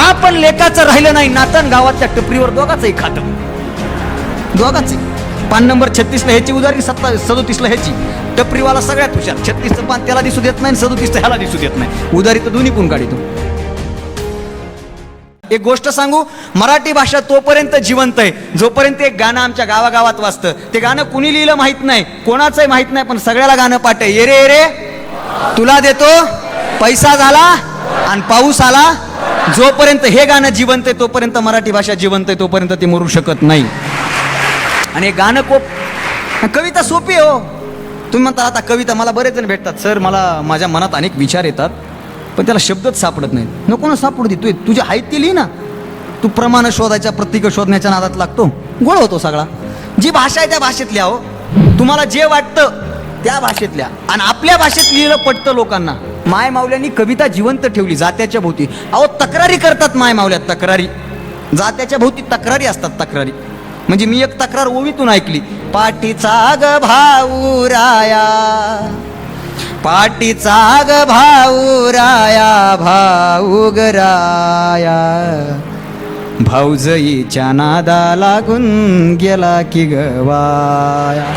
बाप पण लेकाचं राहिलं नाही नातन गावातल्या टपरीवर दोघाचंही खातं. दोघाच. पान नंबर छत्तीसला ह्याची उदारी सत्ता सदोतीसला ह्याची. टपरीवाला सगळ्यात हुशार. छत्तीसचं पान त्याला दिसू देत नाही सदोतीसचं ह्याला दिसू देत नाही. उदारी तर दोन्ही कोण काढितो. एक गोष्ट सांगू मराठी भाषा तोपर्यंत जिवंत आहे. जोपर्यंत एक गाणं आमच्या गावागावात वाजतं. ते गाणं कुणी लिहिलं माहीत नाही कोणाचंही माहीत नाही पण सगळ्याला गाणं पाठ आहे. येरे येरे तुला देतो. पैसा झाला. आणि पाऊस आला जोपर्यंत हे गाणं जिवंत आहे तोपर्यंत मराठी भाषा जिवंत आहे तोपर्यंत ती मरू शकत नाही. आणि हे गाणं कोप कविता सोपी आहे हो. तुम्ही म्हणता आता कविता मला बरेच जण भेटतात. सर मला माझ्या मनात अनेक विचार येतात पण त्याला शब्दच सापडत नाहीत. नको ना सापडू तू तुझी आहेत ती लिही ना. तू प्रमाण शोधायच्या प्रतीक शोधण्याच्या नादात लागतो. गोळ होतो सगळा. जी भाषा आहे त्या भाषेतल्या हो. तुम्हाला जे वाटतं त्या भाषेतल्या. आणि आपल्या भाषेत लिहिलं पटतं लोकांना. माय मावल्यांनी कविता जिवंत ठेवली जात्याच्या भोवती. अहो तक्रारी करतात माय मावल्या तक्रारी. जात्याच्या भोवती तक्रारी असतात तक्रारी. म्हणजे मी एक तक्रार ओवीतून ऐकली. पाठीचा ग भाऊ राया. पाठीचा ग भाऊ राया भाऊ ग राया. भाऊजईच्या नादा लागून गेला की गवाया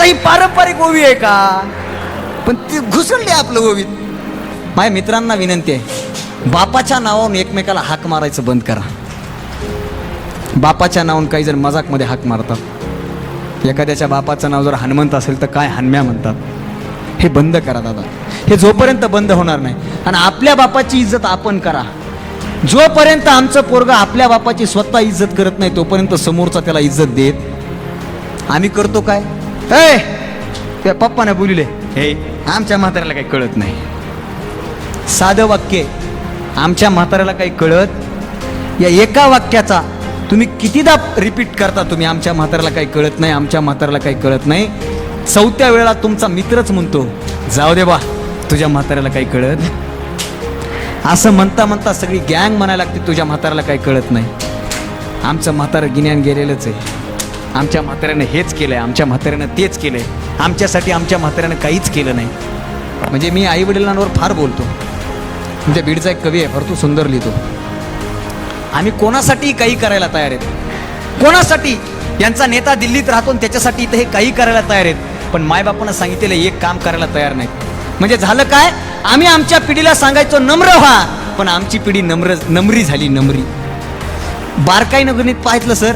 आता ही पारंपरिक ओवी आहे का? पण ती घुसळली आपलं ओवीत. माझ्या मित्रांना विनंती आहे बापाच्या नावावरून एकमेकाला हाक मारायचं बंद करा. बापाच्या नावावरून काही जर मजाकमध्ये हाक मारतात. एखाद्याच्या बापाचं नाव जर हनुमंत असेल तर काय हनम्या म्हणतात? हे बंद करा दादा. हे जोपर्यंत बंद होणार नाही. आणि आपल्या बापाची इज्जत आपण करा. जोपर्यंत आमचं पोरगा आपल्या बापाची स्वतः इज्जत करत नाही तोपर्यंत समोरचा त्याला इज्जत देत. आम्ही करतो काय? ए त्या पप्पाने बोलिले हे? आमच्या म्हाताऱ्याला काही कळत नाही. साधं वाक्य. आमच्या म्हाताऱ्याला काही कळत या एका वाक्याचा तुम्ही कितीदा रिपीट करता तुम्ही आमच्या म्हाताऱ्याला काही कळत नाही आमच्या म्हाताऱ्याला काही कळत नाही. चौथ्या वेळेला तुमचा मित्रच म्हणतो जाऊ दे बा तुझ्या म्हाताऱ्याला काही कळत असं म्हणता म्हणता सगळी गँग म्हणायला लागते तुझ्या म्हाताऱ्याला काही कळत नाही. आमचं म्हातारं गिन्यान गेलेलंच आहे. आमच्या म्हाताऱ्यानं हेच केलं आहे आमच्या म्हाताऱ्यानं तेच केलं आहे आमच्यासाठी आमच्या म्हाताऱ्यानं काहीच केलं नाही. म्हणजे मी आई वडिलांवर फार बोलतो. म्हणजे बीडचा एक कवी आहे फार सुंदर लिहितो. आम्ही कोणासाठी काही करायला तयार आहेत. कोणासाठी? यांचा नेता दिल्लीत राहतो आणि त्याच्यासाठी इथं हे काही करायला तयार आहेत. पण मायबापानं सांगितलेलं एक काम करायला तयार नाही म्हणजे झालं काय? आम्ही आमच्या पिढीला सांगायचो नम्र व्हा. पण आमची पिढी नम्र नम्री झाली नम्री. बारकाई नगरीत पाहितलं सर.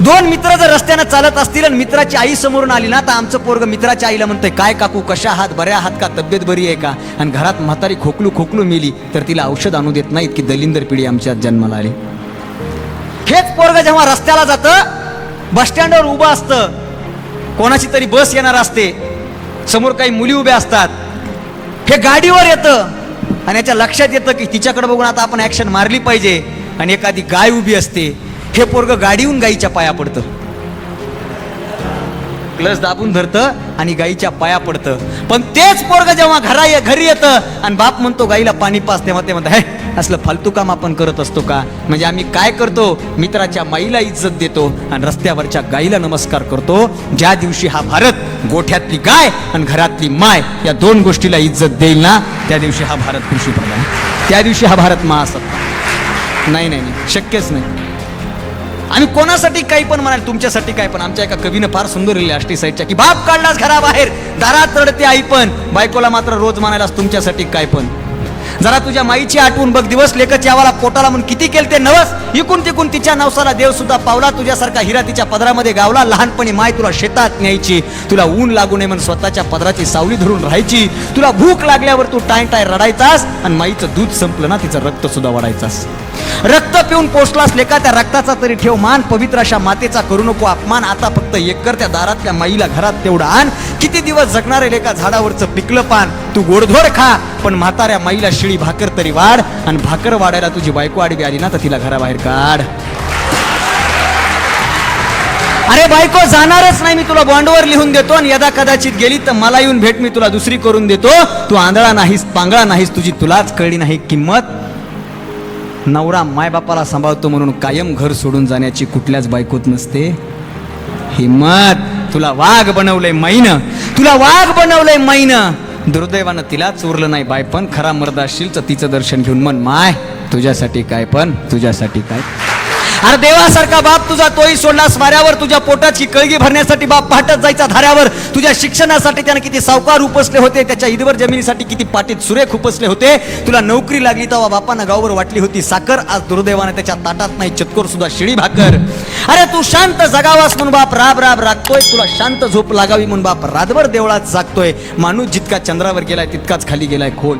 दोन मित्र जर रस्त्यानं चालत असतील आणि मित्राची आई समोरून आली ना तर आमचं पोरग मित्राच्या आईला म्हणतंय काय काकू कशा आहात? बऱ्या आहात का? तब्येत बरी आहे का? आणि घरात म्हातारी खोकलू खोकलू मेली तर तिला औषध आणू देत नाहीत की दलिंदर पिढी आमच्या जन्माला आली. हेच पोरग जेव्हा रस्त्याला जातं बसस्टँडवर उभं असतं कोणाची तरी बस येणार असते समोर काही मुली उभ्या असतात हे गाडीवर येतं आणि याच्या लक्षात येतं की तिच्याकडे बघून आता आपण ॲक्शन मारली पाहिजे आणि एखादी गाय उभी असते हे पोरग गाडीहून गाईच्या पाया पडतं. क्लस दाबून धरतं आणि गाईच्या पाया पडतं. पण तेच पोरग जेव्हा घरा ये घरी येतं आणि बाप म्हणतो गाईला पाणी पास तेव्हा ते म्हणतात हे असलं फालतू काम आपण करत असतो का? म्हणजे आम्ही काय करतो? मित्राच्या माईला इज्जत देतो आणि रस्त्यावरच्या गाईला नमस्कार करतो. ज्या दिवशी हा भारत गोठ्यातली गाय आणि घरातली माय या दोन गोष्टीला इज्जत देईल ना त्या दिवशी हा भारत कृषी प्रधान त्या दिवशी हा भारत महासत्ता. असत नाही नाही शक्यच नाही. आम्ही कोणासाठी काही पण म्हणाल तुमच्यासाठी काय पण. आमच्या एका कवीनं फार सुंदर लिहिले आष्टी साईडच्या की बाप काढलास घराबाहेर. दारात रडते आई पण. बायकोला मात्र रोज म्हणायलास तुमच्यासाठी काय पण. जरा तुझ्या माईची आठवून बघ दिवस लेखच यावाला पोटाला म्हणून किती केल ते नवस. इकून तिकून तिच्या नवसाला देव सुद्धा पावला तुझ्यासारखा हिरा तिच्या पदरामध्ये गावला. लहानपणी माय तुला शेतात न्यायची. तुला ऊन लागू नये म्हणून स्वतःच्या पदराची सावली धरून राहायची. तुला भूक लागल्यावर तू टाय टाय रडायचास आणि माईचं दूध संपलं ना तिचं रक्त सुद्धा वाढायचास. रक्त पिऊन पोचलास लेका त्या रक्ताचा तरी ठेव. मान पवित्र अशा मातेचा करू नको अपमान. आता फक्त एकर त्या दारातल्या माईला घरात तेवढा आण. किती दिवस जगणारे लेका झाडावरचं पिकलं पान. तू गोडधोड खा पण म्हाताऱ्या माईला शिळी भाकर तरी वाढ. आणि भाकर वाढायला तुझी बायको आडवी आली ना तर तिला घराबाहेर काढ. अरे बायको जाणारच नाही. मी तुला बॉन्डवर लिहून देतो आणि यदा कदाचित गेली तर मला येऊन भेट. मी तुला दुसरी करून देतो. तू आंधळा नाहीस पांगळा नाहीस. तुझी तुलाच कळली नाही किंमत. नवरा मायबापाला सांभाळतो म्हणून कायम घर सोडून जाण्याची कुठल्याच बायकोत नसते. हिम्मत! तुला वाघ बनवलंय मैन. तुला वाघ बनवलंय मैन. दुर्दैवानं तिला चोरलं नाही बाय पण खरा मर्द असशील तर तिचं दर्शन घेऊन मन माय. तुझ्यासाठी काय पण तुझ्यासाठी काय. अरे देवासारखा बाप तुझा तोही सोडलास वाऱ्यावर तुझ्या पोटाची कळगी भरण्यासाठी बाप पाठत जायचा धाऱ्यावर. तुझ्या शिक्षणासाठी त्यानं किती सावकार उपसले होते त्याच्या ईदवर जमिनीसाठी किती पाटीत सुरेख उपसले होते. तुला नोकरी लागली तेव्हा बापांना गावावर वाटली होती साखर आज दुर्दैवाने त्याच्या ताटात नाही चतकोर सुद्धा शिळी भाकर. अरे तू शांत जगावास म्हणून बाप राब राब राखतोय तुला शांत झोप लागावी म्हणून बाप रातभर देवळात जागतोय. माणूस जितका चंद्रावर गेलाय तितकाच खाली गेलाय खोल.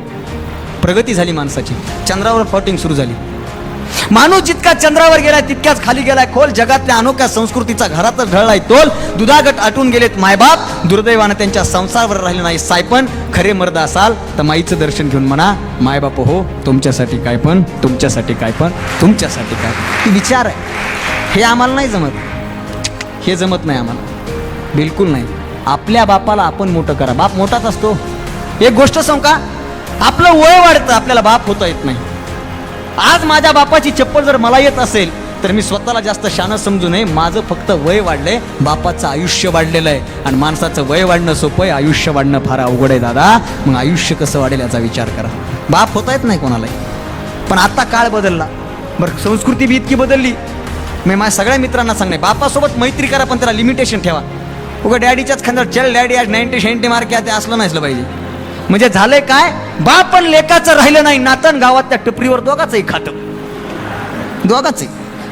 प्रगती झाली माणसाची. चंद्रावर फॉटिंग सुरू झाली. माणूस जितका चंद्रावर गेलाय तितक्याच खाली गेलाय खोल. जगातल्या अनोख्या संस्कृतीचा घरातच ढळलाय तोल. दुधागट आटून गेलेत मायबाप. दुर्दैवानं त्यांच्या संसारावर राहिले नाही सायपण. खरे मर्द असाल तर माईचं दर्शन घेऊन म्हणा मायबाप हो तुमच्यासाठी काय पण तुमच्यासाठी काय पण तुमच्यासाठी काय ती विचार आहे. हे आम्हाला नाही जमत. हे जमत नाही आम्हाला. बिलकुल नाही. आपल्या बापाला आपण मोठं करा. बाप मोठाच असतो. एक गोष्ट सांगू का? आपलं वय वाढतं आपल्याला बाप होता येत नाही. आज माझ्या बापाची चप्पल जर मला येत असेल तर मी स्वतःला जास्त शानं समजू नये. माझं फक्त वय वाढलंय बापाचं आयुष्य वाढलेलं आहे. आणि माणसाचं वय वाढणं सोपं आहे आयुष्य वाढणं फार अवघड आहे दादा. मग आयुष्य कसं वाढेल याचा विचार करा. बाप होता येत नाही कोणालाही. पण आता काळ बदलला. बरं संस्कृती बी इतकी बदलली. मी माझ्या सगळ्या मित्रांना सांगणे बापासोबत मैत्री करा पण त्याला लिमिटेशन ठेवा. उगा डॅडीच्याच खांद्यावर चल डॅडी आज नाईन्टी शेंटी मार्के आहे ते असलं नसलं पाहिजे. म्हणजे झालंय काय? बाप पण लेकाचं राहिलं नाही नातन गावात त्या टपरीवर दोघाचंही खातं. दोघाचंही.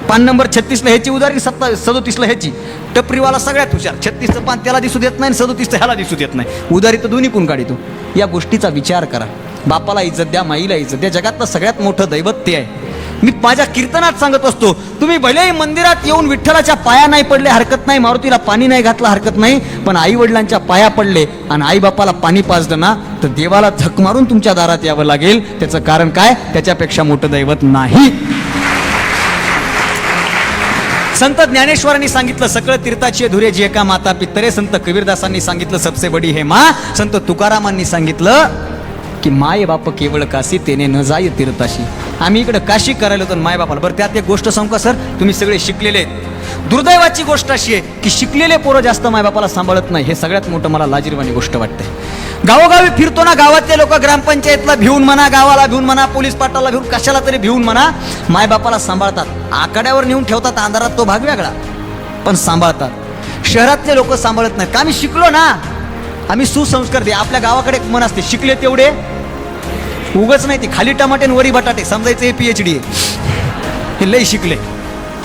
पान नंबर छत्तीसला ह्याची उदारी सत्ता सदोतीसला ह्याची. टपरीवाला सगळ्यात हुशार. छत्तीसचं पान त्याला दिसू देत नाही सदोतीसचं ह्याला दिसू देत नाही. उदारी तर दोन्ही पण काढितो. या गोष्टीचा विचार करा. बापाला इज्जत द्या माईला इज्जत द्या. जगातलं सगळ्यात मोठं दैवत ते आहे. मी माझ्या कीर्तनात सांगत असतो तुम्ही भलेही मंदिरात येऊन विठ्ठलाच्या पाया नाही पडले हरकत नाही मारुतीला पाणी नाही घातलं हरकत नाही पण आई वडिलांच्या पाया पडले आणि आई बापाला पाणी पाजलं ना तर देवाला झक मारून तुमच्या दारात यावं लागेल. त्याचं कारण काय? त्याच्यापेक्षा मोठं दैवत नाही. संत ज्ञानेश्वरांनी सांगितलं सगळं तीर्थाची धुरे जे का माता पित्तरे संत कबीरदासांनी सांगितलं सबसे बडी हे मा. संत तुकारामांनी सांगितलं की माय बाप केवळ कासी तेने न जाय तीर्थाशी. आम्ही इकडे काशी करायला होतो मायबापाला बरं त्यात एक गोष्ट सांगू का सर? तुम्ही सगळे शिकलेले आहेत. दुर्दैवाची गोष्ट अशी आहे की शिकलेले पोरं जास्त मायबापाला सांभाळत नाही. हे सगळ्यात मोठं मला लाजीरवाणी गोष्ट वाटते. गावोगावी फिरतो ना गावातले लोक ग्रामपंचायतला भिवून म्हणा गावाला भिवून म्हणा पोलीस पाटाला भिवून कशाला तरी भिवून म्हणा मायबापाला सांभाळतात. आकड्यावर नेऊन ठेवतात अंधारात तो भाग वेगळा. पण सांभाळतात. शहरातले लोक सांभाळत नाहीत. का आम्ही शिकलो ना? आम्ही सुसंस्कार दे. आपल्या गावाकडे एक मन असते शिकले तेवढे उगच नाही ते. खाली टमाटे आणि वरी बटाटे समजायचं हे पीएच डी हे लई शिकले.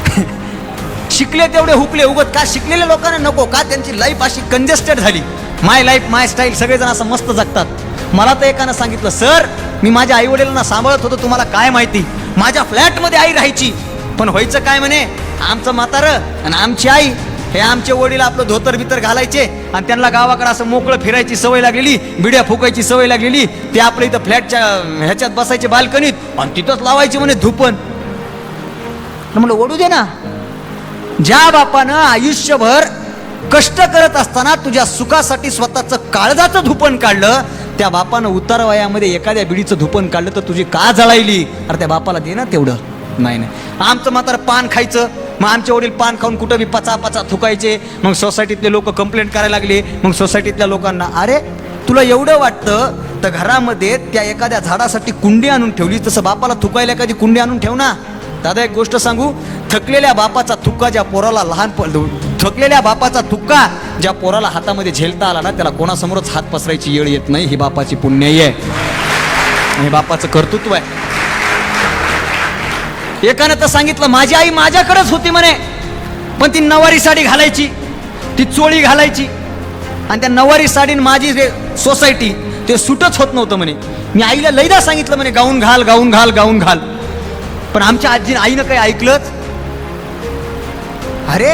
शिकले तेवढे हुकले उगत का शिकलेल्या लोकांना नको का त्यांची लाईफ अशी कंजेस्टेड झाली? माय लाईफ माय स्टाईल सगळेजण असं मस्त जगतात. मला तर एकानं सांगितलं सर मी माझ्या आई वडिलांना सांभाळत होतो तुम्हाला काय माहिती? माझ्या फ्लॅटमध्ये आई राहायची. पण व्हायचं काय म्हणे? आमचं म्हातारं आणि आमची आई हे आमचे वडील आपलं धोतर भितर घालायचे आणि त्यांना गावाकडे असं मोकळं फिरायची सवय लागलेली बिड्या फुकायची सवय लागलेली. ते आपल्या इथं फ्लॅटच्या ह्याच्यात बसायचे बाल्कनीत आणि तिथंच लावायचे म्हणे धुपन म्हणलं ओढू दे ना. ज्या बापानं आयुष्यभर कष्ट करत असताना तुझ्या सुखासाठी स्वतःचं काळजाचं धुपन काढलं त्या बापानं उतार वयामध्ये एखाद्या बिडीचं धुपन काढलं तर तुझी का जळायली? अरे त्या बापाला दे ना तेवढं. नाही नाही. आमचं मात्र पान खायचं मग आमचे वडील पान खाऊन कुठं बी पचा पचा थुकायचे मग सोसायटीतले लोक कंप्लेंट करायला लागले मग सोसायटीतल्या लोकांना अरे तुला एवढं वाटतं तर घरामध्ये त्या एखाद्या झाडासाठी कुंडी आणून ठेवली तसं बापाला थुकायला एखादी कुंडी आणून ठेव ना. दादा एक गोष्ट सांगू थकलेल्या बापाचा थुक्का ज्या पोराला लहान थकलेल्या बापाचा थुक्का ज्या पोराला हातामध्ये झेलता आला ना त्याला कोणासमोरच हात पसरायची येळ येत नाही ही बापाची पुण्याई आहे. हे बापाचं कर्तृत्व आहे. एकानं तर सांगितलं माझी आई माझ्याकडेच होती म्हणे. पण ती नवारी साडी घालायची ती चोळी घालायची. आणि त्या नवारी साडीन माझी जे सोसायटी ते सुटच होत नव्हतं म्हणे. मी आईला लईदा सांगितलं म्हणे गाऊन घाल गाऊन घाल गाऊन घाल. पण आमच्या आजी आईनं काही ऐकलंच? अरे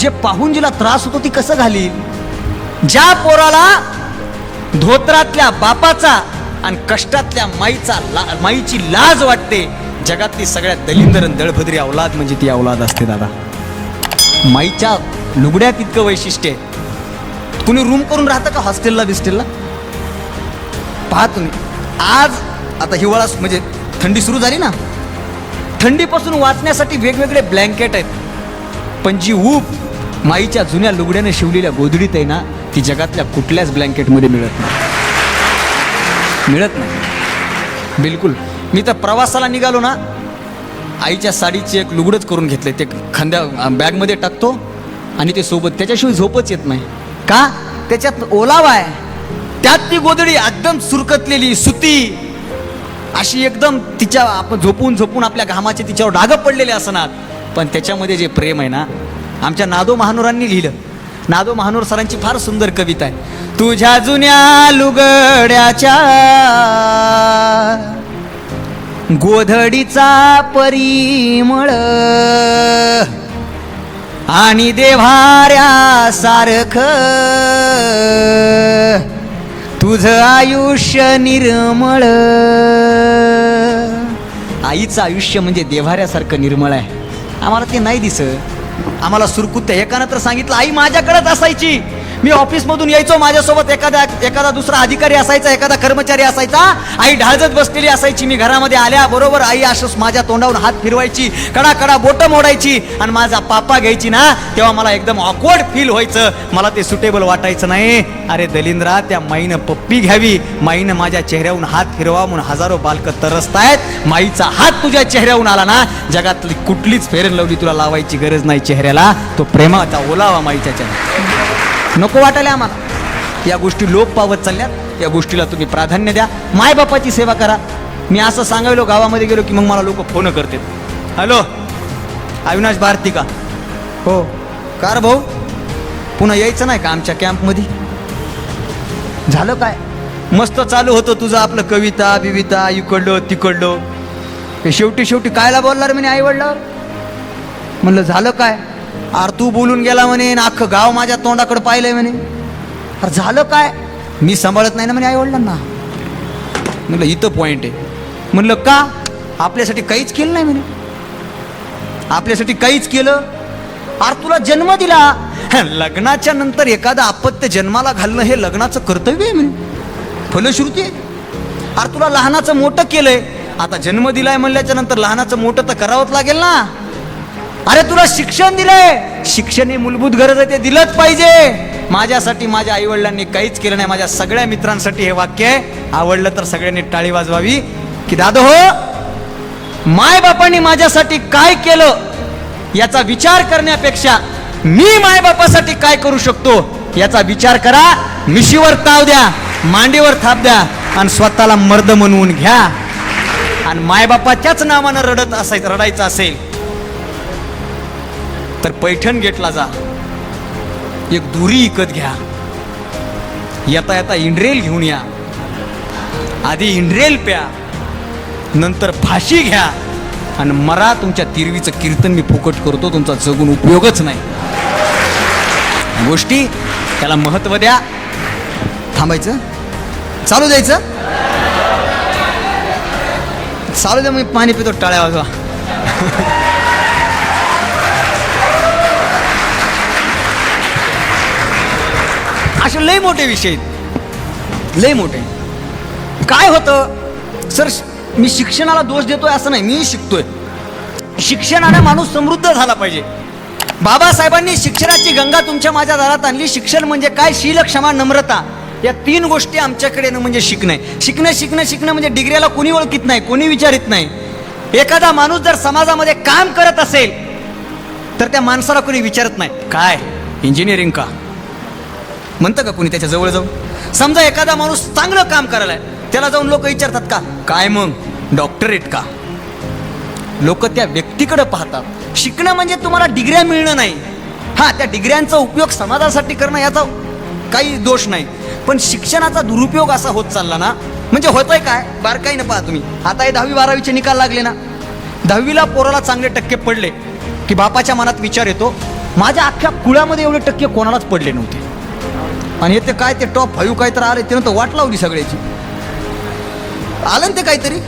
जे पाहून जिला त्रास होतो ती कसं घालील? ज्या पोराला धोत्रातल्या बापाचा आणि कष्टातल्या माईचा ला माईची लाज वाटते जगातली सगळ्यात दलिंदर दळभद्री अवलाद म्हणजे ती अवलाद असते दादा. माईच्या लुगड्यात इतकं वैशिष्ट्य आहे. कुणी रूम करून राहतं का हॉस्टेलला बिस्टेलला? पहा तुम्ही. आज आता हिवाळा म्हणजे थंडी सुरू झाली ना? थंडीपासून वाचण्यासाठी वेगवेगळे ब्लँकेट आहेत. पण जी ऊब माईच्या जुन्या लुगड्याने शिवलेल्या गोधडीत आहे ना ती जगातल्या कुठल्याच ब्लँकेटमध्ये मिळत नाही. मिळत नाही. बिलकुल. मी तर प्रवासाला निघालो ना आईच्या साडीची एक लुगडंच करून घेतले. ते खांद्या बॅगमध्ये टाकतो आणि ते सोबत त्याच्याशिवाय झोपच येत नाही. का? त्याच्यात ओलावा आहे. त्यात ती गोदडी एकदम सुरकतलेली सुती. अशी एकदम तिच्या आपण झोपून झोपून आपल्या घामाचे तिच्यावर डाग पडलेले असणार. पण त्याच्यामध्ये जे प्रेम आहे ना आमच्या नादो महानुरांनी लिहिलं. नादो महानूर सरांची फार सुंदर कविता आहे. तुझ्या जुन्या लुगड्याच्या गोधडीचा परिमळ. आणि देवाऱ्या सारख. तुझं आयुष्य निर्मळ. आईचं आयुष्य म्हणजे देव्हाऱ्यासारखं निर्मळ आहे. आम्हाला ते नाही दिसत. आम्हाला सुरकुत्या एकानं तर सांगितलं आई माझ्याकडेच असायची. मी ऑफिसमधून यायचो माझ्यासोबत एखादा एखादा दुसरा अधिकारी असायचा एखादा कर्मचारी असायचा आई ढाळजत बसलेली असायची मी घरामध्ये आल्या बरोबर आई असंच माझ्या तोंडावर हात फिरवायची कडा कडा बोटं मोडायची आणि माझा पापा घ्यायची ना तेव्हा मला एकदम ऑकवर्ड फील व्हायचं. मला ते सुटेबल वाटायचं नाही. अरे दलिंद्रा त्या माईनं पप्पी घ्यावी. माईनं माझ्या चेहऱ्याहून हात फिरवा म्हणून हजारो बालकं तरसतायत. माईचा हात तुझ्या चेहऱ्याहून आला ना जगातली कुठलीच फेरन लावली तुला लावायची गरज नाही चेहऱ्याला. तो प्रेमाचा ओलावा माईच्या चेहऱ्या नको वाटायला आम्हाला. या गोष्टी लोप पावत चालल्यात. या गोष्टीला तुम्ही प्राधान्य द्या. मायबापाची सेवा करा. मी असं सांगायलो गावामध्ये गेलो की मग मला लोक फोन करतात. हॅलो अविनाश भारती का? हो. कार भाऊ पुन्हा यायचं नाही का आमच्या कॅम्पमध्ये? झालं काय? मस्त चालू होतं तुझं आपलं कविता बिविता इकडलं तिकडलं. शेवटी शेवटी कायला बोलणार म्हणे आई वडिलावर म्हणलं झालं काय? अरे तू बोलून गेला म्हणे अख्खं गाव माझ्या तोंडाकडे पाहिलंय म्हणे. अरे झालं काय? मी सांभाळत नाही ना म्हणे आई वडिलांना म्हणलं इथं पॉइंट आहे. म्हणलं का? आपल्यासाठी काहीच केलं नाही म्हणे. आपल्यासाठी काहीच केलं? अरे तुला जन्म दिला? लग्नाच्या नंतर एखादा अपत्य जन्माला घालणं हे लग्नाचं कर्तव्य आहे म्हणे. फलश्रुती अरे तुला लहानाचं मोठं केलंय. आता जन्म दिलाय म्हणल्याच्या नंतर लहानाचं मोठं तर करावंच लागेल ना. अरे तुला शिक्षण दिलंय. शिक्षण ही मूलभूत गरज आहे ते दिलंच पाहिजे. माझ्यासाठी माझ्या आई वडिलांनी काहीच केलं नाही. माझ्या सगळ्या मित्रांसाठी हे वाक्य आहे. आवडलं तर सगळ्यांनी टाळी वाजवावी. की दादा हो माय बापांनी माझ्यासाठी काय केलं याचा विचार करण्यापेक्षा मी माय बापासाठी काय करू शकतो याचा विचार करा. मिशीवर ताव द्या मांडीवर थाप द्या आणि स्वतःला मर्द म्हणवून घ्या. आणि मायबापाच्याच नावानं रडत असायचं रडायचं असेल तर पैठण गेटला जा. एक दुरी इकत घ्या. येता येता इंड्रेल घेऊन या. आधी इंड्रेल प्या. नंतर फाशी घ्या. आणि मरा तुमच्या तिरवीचं कीर्तन मी फुकट करतो तुमचा जगून उपयोगच नाही. गोष्टी त्याला महत्त्व द्या. थांबायचं? चालू द्यायचं? चालू द्या मी पाणी पितो टाळ्या वाजवा. असे लय मोठे विषय आहेत. लय मोठे. काय होतं? सर मी शिक्षणाला दोष देतोय असं नाही मी शिकतोय. शिक्षणाने माणूस समृद्ध झाला पाहिजे. बाबासाहेबांनी शिक्षणाची गंगा तुमच्या माझ्या दारात आणली. शिक्षण म्हणजे काय? शील क्षमा नम्रता. या तीन गोष्टी आमच्याकडे म्हणजे शिकणं. शिकणं शिकणं शिकणं म्हणजे डिग्रीला कोणी ओळखीत नाही कोणी विचारित नाही. एखादा माणूस जर समाजामध्ये काम करत असेल तर त्या माणसाला कोणी विचारत नाही. काय? इंजिनिअरिंग का? म्हणतं का कोणी त्याच्याजवळ जाऊन? समजा एखादा माणूस चांगलं काम करायला त्याला जाऊन लोक विचारतात का काय मग डॉक्टरेट का? लोक त्या व्यक्तीकडे पाहतात. शिकणं म्हणजे तुम्हाला डिग्र्या मिळणं नाही. हा त्या डिग्र्यांचा उपयोग समाजासाठी करणं याचा काही दोष नाही. पण शिक्षणाचा दुरुपयोग असा होत चालला ना म्हणजे होतंय काय? बारकाईनं पहा तुम्ही. आता हे दहावी बारावीचे निकाल लागले ना. दहावीला पोराला चांगले टक्के पडले की बापाच्या मनात विचार येतो माझ्या अख्ख्या कुळामध्ये एवढे टक्के कोणालाच पडले नव्हते. आणि हे ते काय ते टॉप फाईव्ह काय तर आले त्यानं तर वाट लावली सगळ्याची. आलं ना ते काहीतरी?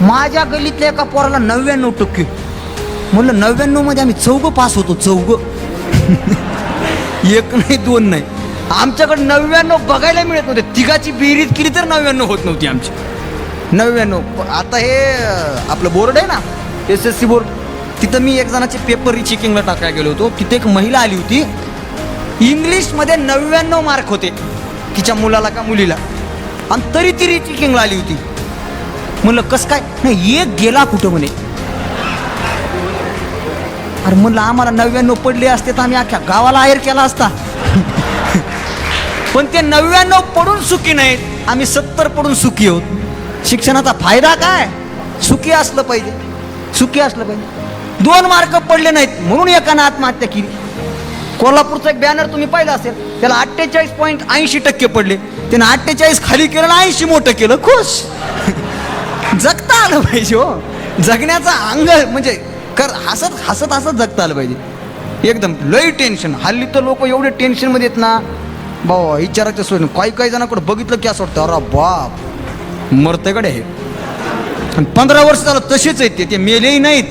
माझ्या गल्लीतल्या एका पोराला नव्याण्णव टक्के. म्हणलं नव्याण्णवमध्ये आम्ही चौघ पास होतो चौघ. एक नाही दोन नाही. आमच्याकडे नव्याण्णव बघायला मिळत नव्हते. तिघाची बेरीज केली तर नव्याण्णव होत नव्हती आमची. नव्याण्णव. आता हे आपलं बोर्ड आहे ना एस एस सी बोर्ड तिथं मी एक जणाचे पेपर रिचेकिंगला टाकायला गेलो होतो. तिथे एक महिला आली होती. इंग्लिशमध्ये नव्याण्णव मार्क होते तिच्या मुलाला का मुलीला. आणि तरी ती रिचिकिंगला आली होती. म्हणलं कसं काय? नाही एक गेला कुठं म्हणे? अरे म्हणलं आम्हाला नव्याण्णव पडले असते तर आम्ही अख्ख्या गावाला आयर केला असता. पण ते नव्याण्णव पडून सुखी नाहीत. आम्ही सत्तर पडून सुखी आहोत. शिक्षणाचा फायदा काय? सुखी असलं पाहिजे. सुखी असलं पाहिजे. दोन मार्क पडले नाहीत म्हणून एकानं आत्महत्या केली. कोल्हापूरचा एक बॅनर तुम्ही पाहिलं असेल त्याला अठ्ठेचाळीस पॉईंट ऐंशी टक्के पडले. त्यानं अठ्ठेचाळीस खाली केलं आणि ऐंशी मोठं केलं. खुश. जगता आलं पाहिजे हो. जगण्याचा अंग म्हणजे कर हसत हसत हसत जगता आलं पाहिजे. एकदम. लई टेन्शन हल्ली तर लोक एवढे टेन्शनमध्ये येत ना. बाबा विचारायचं सोय काही काही जणांकडे बघितलं की असं वाटतं अरे बाप मरतेकडे हे. आणि पंधरा वर्ष झालं तसेच आहेत ते. ते मेलेही नाहीत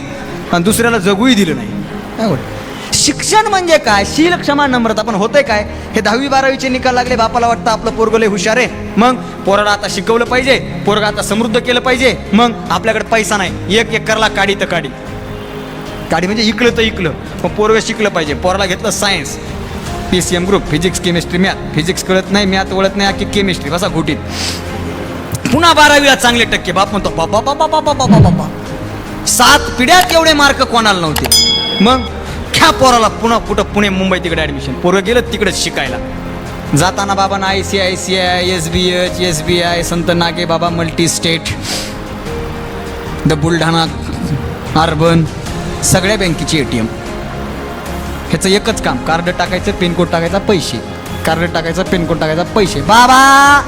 आणि दुसऱ्याला जगूही दिलं नाही. काय वाटतं? शिक्षण म्हणजे काय? शील क्षमा नम्रता पण होतंय काय? हे दहावी बारावीचे निकाल लागले बापाला वाटतं आपलं पोरग लय हुशार आहे. मग पोराला आता शिकवलं पाहिजे पोरगा आता समृद्ध केलं पाहिजे. मग आपल्याकडे पैसा नाही. एक एक करला काढी तर काढी काढी म्हणजे इकलं तर इकलं मग पोरगं शिकलं पाहिजे. पोराला घेतलं science P C M group physics chemistry math physics कळत नाही मॅथ वळत नाही की केमिस्ट्री बसा घोटीत. पुन्हा बारावीला चांगले टक्के बाप म्हणतो बाबा बाबा बाबा बाबा बाबा सात पिढ्यात एवढे मार्क कोणाला नव्हते. मग ख्या पोराला पुन्हा कुठं पुणे मुंबई तिकडे ॲडमिशन पोरं गेलं तिकडेच शिकायला. जाताना बाबांना I C I C I S B H S B I Sant Nage Baba multi state the Buldhana urban सगळ्या बँकेची ए टी एम ह्याचं एकच काम कार्ड टाकायचं पिनकोड टाकायचा पैसे. कार्ड टाकायचं पिनकोड टाकायचा पैसे. बाबा!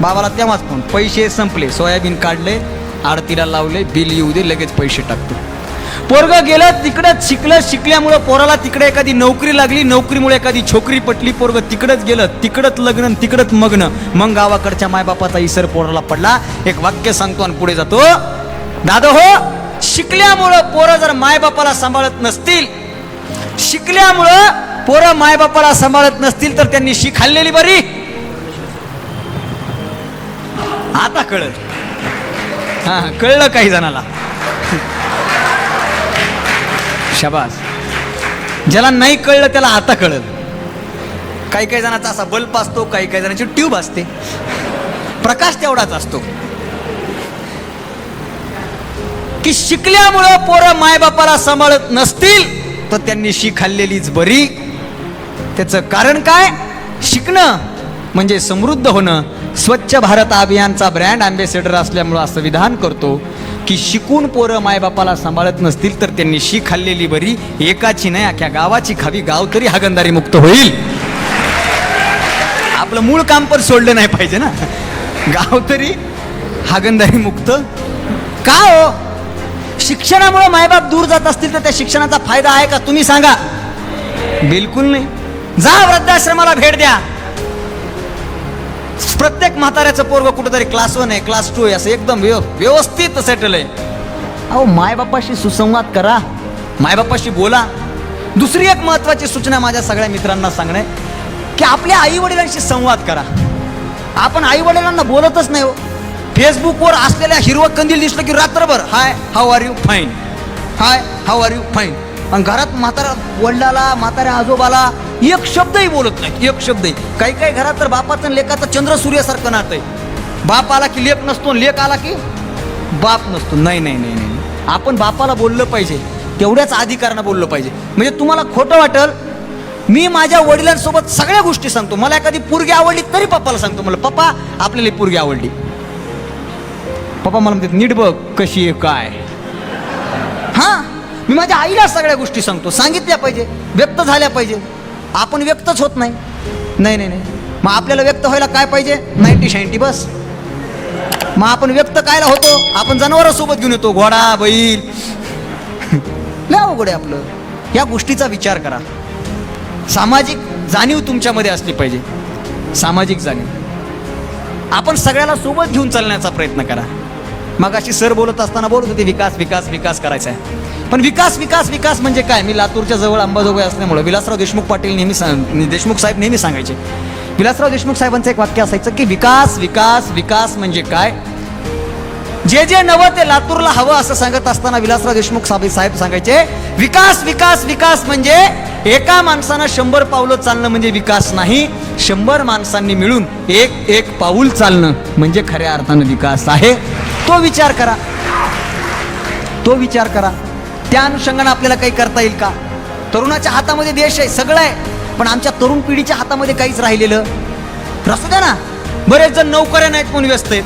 बाबाला तेव्हाच फोन पैसे संपले. सोयाबीन काढले आरतीला लावले बिल येऊ दे लगेच पैसे टाकतो. पोरग गेलं तिकडंच शिकलं शिकल्यामुळं पोराला तिकडे एखादी नोकरी लागली नोकरीमुळे एखादी छोकरी पटली पोरग तिकडंच गेलं तिकडंच लग्न तिकडंच मग्न. मग गावाकडच्या मायबापाचा इसर पोराला पडला. एक वाक्य सांगतो आणि पुढे जातो. दादा हो शिकल्यामुळं पोरं जर मायबापाला सांभाळत नसतील शिकल्यामुळं पोरं मायबापाला सांभाळत नसतील तर त्यांनी शी खाल्लेली बरी. आता कळत हा कळलं काही जणाला. शबास. ज्याला नाही कळलं त्याला आता कळलं. काही काही जणांचा असा बल्ब असतो काही काही जणांची ट्यूब असते. प्रकाश तेवढाच असतो. की शिकल्यामुळं पोरं मायबापाला सांभाळत नसतील तर त्यांनी शी खाल्लेलीच बरी. त्याचं कारण काय? शिकणं म्हणजे समृद्ध होणं. स्वच्छ भारत अभियानचा ब्रँड अँबेसेडर असल्यामुळं असं विधान करतो. की शिकून पोरं मायबापाला सांभाळत नसतील तर त्यांनी शी खाल्लेली बरी एकाची नाही अख्या गावाची खावी गाव तरी हागंदारी मुक्त होईल. आपलं मूळ काम पण सोडलं नाही पाहिजे ना. गाव तरी हागंदारी मुक्त. का हो? शिक्षणामुळे मायबाप दूर जात असतील तर त्या शिक्षणाचा फायदा आहे का? तुम्ही सांगा. बिलकुल नाही. जा वृद्धाश्रमाला भेट द्या. प्रत्येक म्हाताऱ्याचं पोरग कुठेतरी क्लास वन आहे क्लास टू आहे असं एकदम व्यव- व्यवस्थित सेटल आहे. अहो मायबापाशी सुसंवाद करा. मायबापाशी बोला. दुसरी एक महत्वाची सूचना माझ्या सगळ्या मित्रांना सांगणे की आपल्या आई वडिलांशी संवाद करा. आपण आई वडिलांना बोलतच नाही हो. फेसबुकवर असलेल्या हिरवा कंदील दिसलं की रात्रभर hi how are you fine hi how are you fine आणि घरात म्हातारा वडिलाला म्हाताऱ्या आजोबाला एक शब्दही बोलत नाही एक शब्दही. काही काही घरात तर बापाचं आणि चंद्र सूर्यासारखं नातं आहे बाप आला की लेख नसतो आणि लेख आला की बाप नसतो. नाही नाही नाही नाही. आपण बापाला बोललं पाहिजे तेवढ्याच अधिकारानं बोललं पाहिजे. म्हणजे तुम्हाला खोटं वाटल मी माझ्या वडिलांसोबत सगळ्या गोष्टी सांगतो. मला एखादी पुरगी आवडली तरी पप्पाला सांगतो. मला पप्पा आपल्याला पुरगी पोरगी आवडली. पप्पा मला म्हणतात नीट बघ कशी आहे काय मी माझ्या आईला सगळ्या गोष्टी सांगतो. सांगितल्या पाहिजे व्यक्त झाल्या पाहिजे. आपण व्यक्तच होत नाही. नाही नाही नाही. मग आपल्याला व्यक्त व्हायला काय पाहिजे? नाईन्टी शाईन्टी बस. मग आपण व्यक्त कायला होतो? आपण जनावरांसोबत घेऊन येतो. घोडा बैल. लय अवघड आहे आपलं. या गोष्टीचा विचार करा. सामाजिक जाणीव तुमच्यामध्ये असली पाहिजे. सामाजिक जाणीव. आपण सगळ्याला सोबत घेऊन चालण्याचा प्रयत्न करा. मग अशी सर बोलत असताना बोलत होते विकास विकास विकास करायचा आहे. पण विकास विकास विकास म्हणजे काय? मी लातूरच्या जवळ अंबाजोगाई असल्यामुळे विलासराव देशमुख पाटील नेहमी सांग देशमुख साहेब नेहमी सांगायचे. विलासराव देशमुख साहेबांचं एक वाक्य असायचं की विकास विकास विकास म्हणजे काय? जे जे नवं ते लातूरला हवं असं सांगत असताना विलासराव देशमुख साहेब साहेब सांगायचे विकास विकास विकास म्हणजे एका माणसानं शंभर पावलं चालणं म्हणजे विकास नाही शंभर माणसांनी मिळून एक एक पाऊल चालणं म्हणजे खऱ्या अर्थानं विकास आहे. तो विचार करा. तो विचार करा. त्या अनुषंगानं आपल्याला काही करता येईल का? तरुणाच्या हातामध्ये देश आहे सगळं आहे. पण आमच्या तरुण पिढीच्या हातामध्ये काहीच राहिलेलं असू द्या ना. बरेच जण नोकऱ्या नाहीत म्हणून व्यस्त आहेत.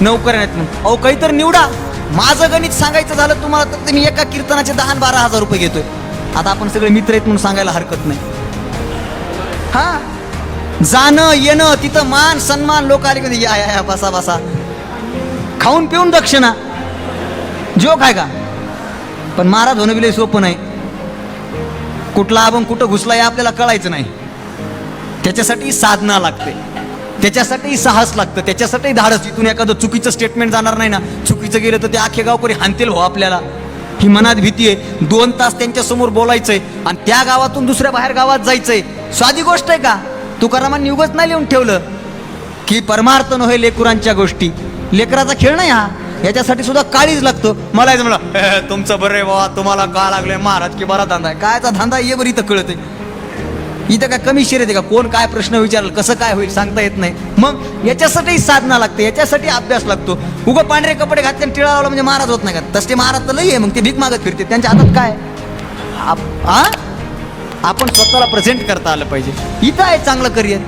नोकऱ्या नाहीत म्हणून. अहो काहीतरी निवडा. माझं गणित सांगायचं झालं तुम्हाला तर मी एका कीर्तनाचे दहा बारा हजार रुपये घेतोय. आता आपण सगळे मित्र आहेत म्हणून सांगायला हरकत नाही. हा? जाणं येणं तिथं मान सन्मान लोक आले कधी या या या, बसा बसा. खाऊन पिऊन दक्षिणा. जोक आहे का? पण महाराज होणं बिले सोपं नाही. कुठला आपण कुठं घुसला हे आपल्याला कळायचं नाही. त्याच्यासाठी साधना लागते. त्याच्यासाठी साहस लागतं. त्याच्यासाठी धाडस. इथून एखादं चुकीचं स्टेटमेंट जाणार नाही ना चुकीचं गेलं तर ते आखे गावकरी हानतील हो आपल्याला. ही मनात भीती आहे. दोन तास त्यांच्यासमोर बोलायचंय आणि त्या गावातून दुसऱ्या बाहेर गावात जायचंय. साधी गोष्ट आहे का? तुकारामांनी उगच नाही लिहून ठेवलं की परमार्थ होईल एकुरांच्या गोष्टी. लेकराचा खेळ नाही हा. याच्यासाठी सुद्धा काळीच लागतो. मला याचं म्हणलं तुमचं बरं बाबा तुम्हाला का लागलंय महाराज की बरा धंदा आहे. कायचा धंदा ये बरं इथं कळत इथं काय कमी शिर आहे का? कोण काय प्रश्न विचारलं? कसं काय होईल? सांगता येत नाही. मग याच्यासाठी साधना लागते याच्यासाठी अभ्यास लागतो. उगं पांढरे कपडे घातले आणि टिळा लावला म्हणजे महाराज होत नाही का? तसे महाराज तर लई आहे मग ते भीक मागत फिरते. त्यांच्या हातात काय? आप- आ? आपण स्वतःला प्रेझेंट करता आलं पाहिजे. इथं आहे चांगलं करिअर